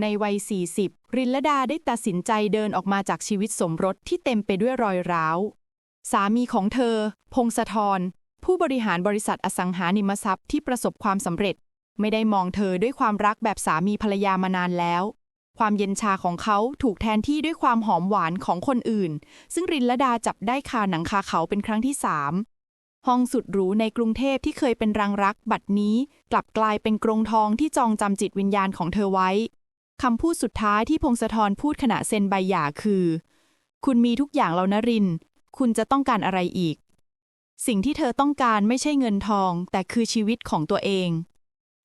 ในวัย 40 รินลดาได้ตัดสินใจเดินออกมาจากชีวิตสมรสที่เต็มไปด้วยรอยร้าว สามีของเธอ พงศธร ผู้บริหารบริษัทอสังหาริมทรัพย์ที่ประสบความสำเร็จ ไม่ได้มองเธอด้วยความรักแบบสามีภรรยามานานแล้ว ความเย็นชาของเขาถูกแทนที่ด้วยความหอมหวานของคนอื่น ซึ่งรินลดาจับได้คาหนังคาเขาเป็นครั้งที่สามห้องสุดหรูในกรุงเทพที่เคยเป็นรังรัก บัดนี้กลับกลายเป็นกรงทองที่จองจำจิตวิญญาณของเธอไว้ คำพูดสุดท้ายที่พงศธรพูดขณะเซ็นใบหย่าคือ คุณมีทุกอย่างแล้วนะริน คุณจะต้องการอะไรอีก สิ่งที่เธอต้องการไม่ใช่เงินทอง แต่คือชีวิตของตัวเอง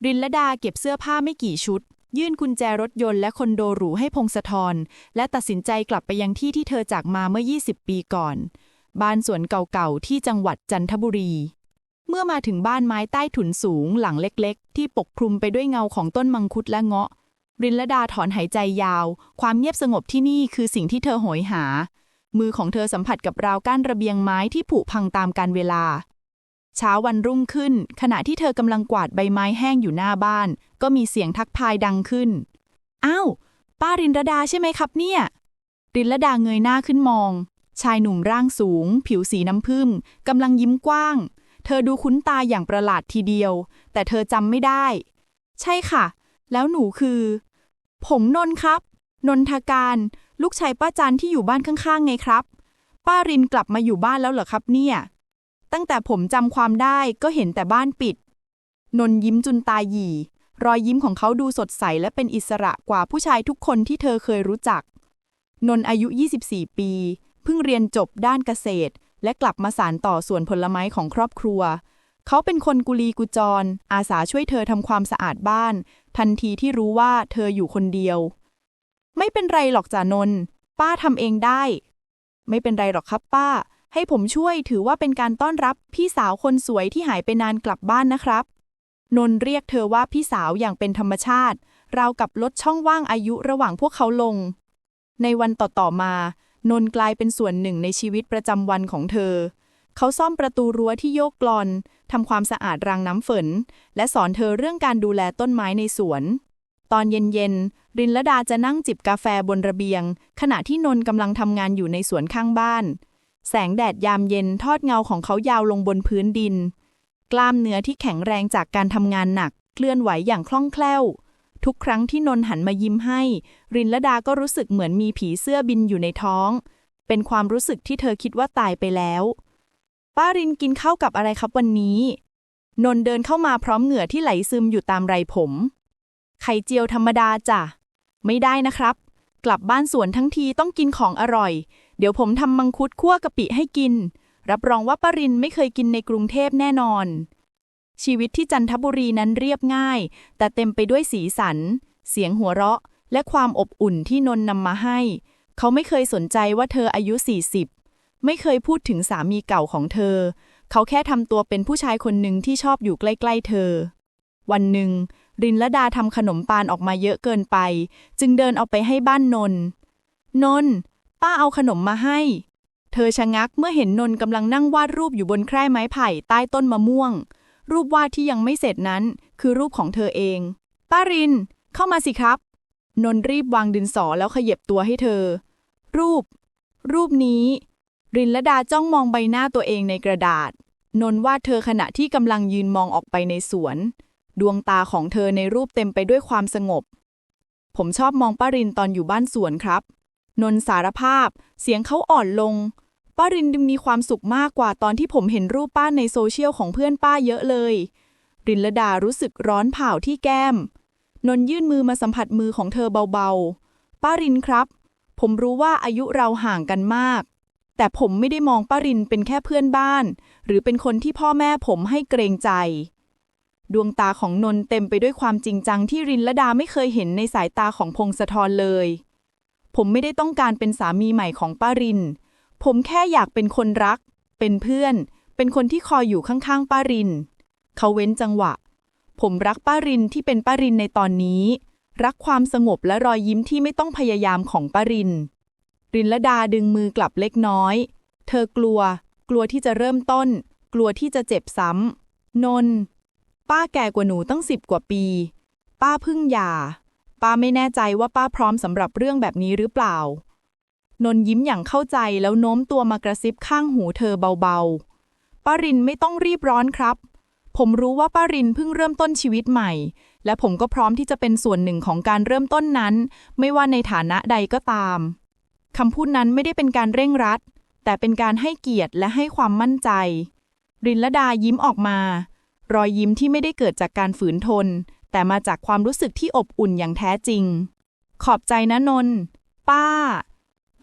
รินละดาเก็บเสื้อผ้าไม่กี่ชุด ยื่นกุญแจรถยนต์และคอนโดหรูให้พงศธร และตัดสินใจกลับไปยังที่ที่เธอจากมาเมื่อ 20 ปีก่อน บ้านสวนเก่าๆที่จังหวัดจันทบุรีเมื่อมาถึงบ้านไม้ใต้ถุนสูงหลังเล็ก ๆ ที่ปกคลุมไปด้วยเงาของต้นมังคุดและเงาะ รินลดาถอนหายใจยาว ความเงียบสงบที่นี่คือสิ่งที่เธอโหยหา มือของเธอสัมผัสกับราวกั้นระเบียงไม้ที่ผุพังตามกาลเวลา เช้าวันรุ่งขึ้น ขณะที่เธอกำลังกวาดใบไม้แห้งอยู่หน้าบ้าน ก็มีเสียงทักทายดังขึ้น อ้าว ป้ารินรดาใช่ไหมครับเนี่ย รินลดาเงยหน้าขึ้นมอง ชายหนุ่มร่างสูง ผิวสีน้ำผึ้งกำลังยิ้มกว้าง เธอดูคุ้นตาอย่างประหลาดทีเดียว แต่เธอจำไม่ได้ ใช่ค่ะ แล้วหนูคือ ผมนนท์ครับ นนทการ ลูกชายป้าจันที่อยู่บ้านข้างๆ ไงครับ ป้ารินกลับมาอยู่บ้านแล้วเหรอครับเนี่ย ตั้งแต่ผมจำความได้ก็เห็นแต่บ้านปิด นนท์ยิ้มจุนตาหยีรอยยิ้มของเขาดูสดใสและเป็นอิสระกว่าผู้ชายทุกคนที่เธอเคยรู้จัก นนท์อายุ 24 ปี เพิ่งเรียนจบด้านเกษตร และกลับมาสานต่อสวนผลไม้ของครอบครัว เขาเป็นคนกุลีกุจร อาสาช่วยเธอทำความสะอาดบ้าน ทันทีที่รู้ว่าเธออยู่คนเดียว ไม่เป็นไรหรอกจ่านน ป้าทำเองได้ ไม่เป็นไรหรอกครับป้า ให้ผมช่วยถือว่าเป็นการต้อนรับพี่สาวคนสวยที่หายไปนานกลับบ้านนะครับ นนเรียกเธอว่าพี่สาวอย่างเป็นธรรมชาติ ราวกับลดช่องว่างอายุระหว่างพวกเขาลง ในวันต่อๆมา นนกลายเป็นส่วนหนึ่งในชีวิตประจำวันของเธอ เขาซ่อมประตูรั้วที่โยกกลอน ทำความสะอาดรางน้ำฝน และสอนเธอเรื่องการดูแลต้นไม้ในสวน ตอนเย็นๆ รินละดาจะนั่งจิบกาแฟบนระเบียง ขณะที่นน์กำลังทำงานอยู่ในสวนข้างบ้าน แสงแดดยามเย็นทอดเงาของเขายาวลงบนพื้นดิน กล้ามเนื้อที่แข็งแรงจากการทำงานหนัก เคลื่อนไหวอย่างคล่องแคล่ว ทุกครั้งที่นน์หันมายิ้มให้ รินละดาก็รู้สึกเหมือนมีผีเสื้อบินอยู่ในท้อง เป็นความรู้สึกที่เธอคิดว่าตายไปแล้ว ป้ารินกินข้าวกับอะไรครับวันนี้ นนเดินเข้ามาพร้อมเหงื่อที่ไหลซึมอยู่ตามไรผม ไข่เจียวธรรมดาจ้ะ ไม่ได้นะครับ กลับบ้านสวนทั้งทีต้องกินของอร่อย เดี๋ยวผมทำมังคุดคั่วกะปิให้กิน รับรองว่าปรินไม่เคยกินในกรุงเทพแน่นอน ชีวิตที่จันทบุรีนั้นเรียบง่าย แต่เต็มไปด้วยสีสัน เสียงหัวเราะ และความอบอุ่นที่นนนำมาให้ เขาไม่เคยสนใจว่าเธออายุ40 ไม่เคยพูดถึงสามีเก่าของเธอ เขาแค่ทำตัวเป็นผู้ชายคนหนึ่งที่ชอบอยู่ใกล้ ๆ เธอ วันหนึ่ง รินละดาทำขนมปานออกมาเยอะเกินไป จึงเดินเอาไปให้บ้านนนท์นนท์ป้าเอาขนมมาให้ เธอชะงักเมื่อเห็นนนท์กำลังนั่งวาดรูปอยู่บนแคร่ไม้ไผ่ใต้ต้นมะม่วง รูปวาดที่ยังไม่เสร็จนั้น คือรูปของเธอเอง ป้าริน เข้ามาสิครับ นนท์รีบวางดินสอแล้วขยับตัวให้เธอ รูป รูปนี้ รินละดาจ้องมองใบหน้าตัวเองในกระดาษ นนท์วาดเธอขณะที่กำลังยืนมองออกไปในสวน ดวงตาของเธอในรูปเต็มไปด้วยความสงบ ผมชอบมองป้ารินตอนอยู่บ้านสวนครับ นนท์สารภาพ เสียงเขาอ่อนลง ป้ารินดึงมีความสุขมากกว่าตอนที่ผมเห็นรูปป้าในโซเชียลของเพื่อนป้าเยอะเลย รินละดารู้สึกร้อนเผาที่แก้ม นนท์ยื่นมือมาสัมผัสมือของเธอเบาๆ ป้ารินครับ ผมรู้ว่าอายุเราห่างกันมาก แต่ผมไม่ได้มองป้ารินเป็นแค่เพื่อนบ้าน หรือเป็นคนที่พ่อแม่ผมให้เกรงใจ ดวงตาของนนเต็มไปด้วยความจริงจังที่รินละดาไม่เคยเห็นในสายตาของพงศธรเลย ผมไม่ได้ต้องการเป็นสามีใหม่ของป้าริน ผมแค่อยากเป็นคนรัก เป็นเพื่อน เป็นคนที่คอยอยู่ข้างๆป้าริน เขาเว้นจังหวะ ผมรักป้ารินที่เป็นป้ารินในตอนนี้ รักความสงบและรอยยิ้มที่ไม่ต้องพยายามของป้าริน รินละดาดึงมือกลับเล็กน้อย เธอกลัว กลัวที่จะเริ่มต้น กลัวที่จะเจ็บซ้ำนนท์ป้าแก่กว่าหนูตั้งสิบกว่าปี ป้าพึ่งหย่า ป้าไม่แน่ใจว่าป้าพร้อมสำหรับเรื่องแบบนี้หรือเปล่า นนยิ้มอย่างเข้าใจแล้วโน้มตัวมากระซิบข้างหูเธอเบาๆ ป้ารินไม่ต้องรีบร้อนครับ ผมรู้ว่าป้ารินเพิ่งเริ่มต้นชีวิตใหม่ และผมก็พร้อมที่จะเป็นส่วนหนึ่งของการเริ่มต้นนั้น ไม่ว่าในฐานะใดก็ตาม คำพูดนั้นไม่ได้เป็นการเร่งรัด แต่เป็นการให้เกียรติและให้ความมั่นใจ รินละดายิ้มออกมา รอยยิ้มที่ไม่ได้เกิดจากการฝืนทน แต่มาจากความรู้สึกที่อบอุ่นอย่างแท้จริง ขอบใจนะนนท์ป้า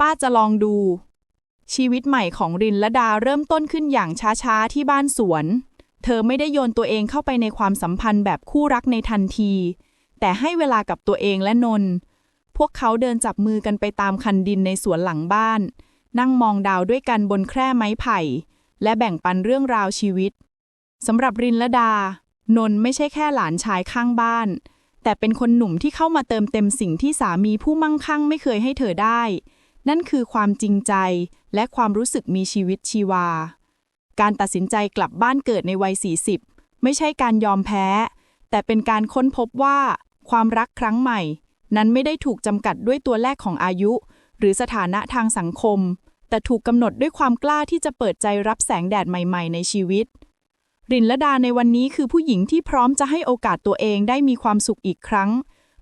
ป้าจะลองดู ชีวิตใหม่ของรินละดาเริ่มต้นขึ้นอย่างช้าๆที่บ้านสวน เธอไม่ได้โยนตัวเองเข้าไปในความสัมพันธ์แบบคู่รักในทันที แต่ให้เวลากับตัวเองและนนท์ พวกเขาเดินจับมือกันไปตามคันดินในสวนหลังบ้าน นั่งมองดาวด้วยกันบนแคร่ไม้ไผ่ และแบ่งปันเรื่องราวชีวิตสำหรับรินละดา นนท์ไม่ใช่แค่หลานชายข้างบ้าน แต่เป็นคนหนุ่มที่เข้ามาเติมเต็มสิ่งที่สามีผู้มั่งคั่งไม่เคยให้เธอได้ นั่นคือความจริงใจและความรู้สึกมีชีวิตชีวา การตัดสินใจกลับบ้านเกิดในวัย 40 ไม่ใช่การยอมแพ้ แต่เป็นการค้นพบว่า ความรักครั้งใหม่ นั้นไม่ได้ถูกจำกัดด้วยตัวแรกของอายุ หรือสถานะทางสังคม แต่ถูกกำหนดด้วยความกล้าที่จะเปิดใจรับแสงแดดใหม่ ๆ ในชีวิต รินละดาในวันนี้คือผู้หญิงที่พร้อมจะให้โอกาสตัวเองได้มีความสุขอีกครั้ง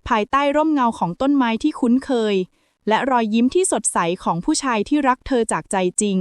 ภายใต้ร่มเงาของต้นไม้ที่คุ้นเคย และรอยยิ้มที่สดใสของผู้ชายที่รักเธอจากใจจริง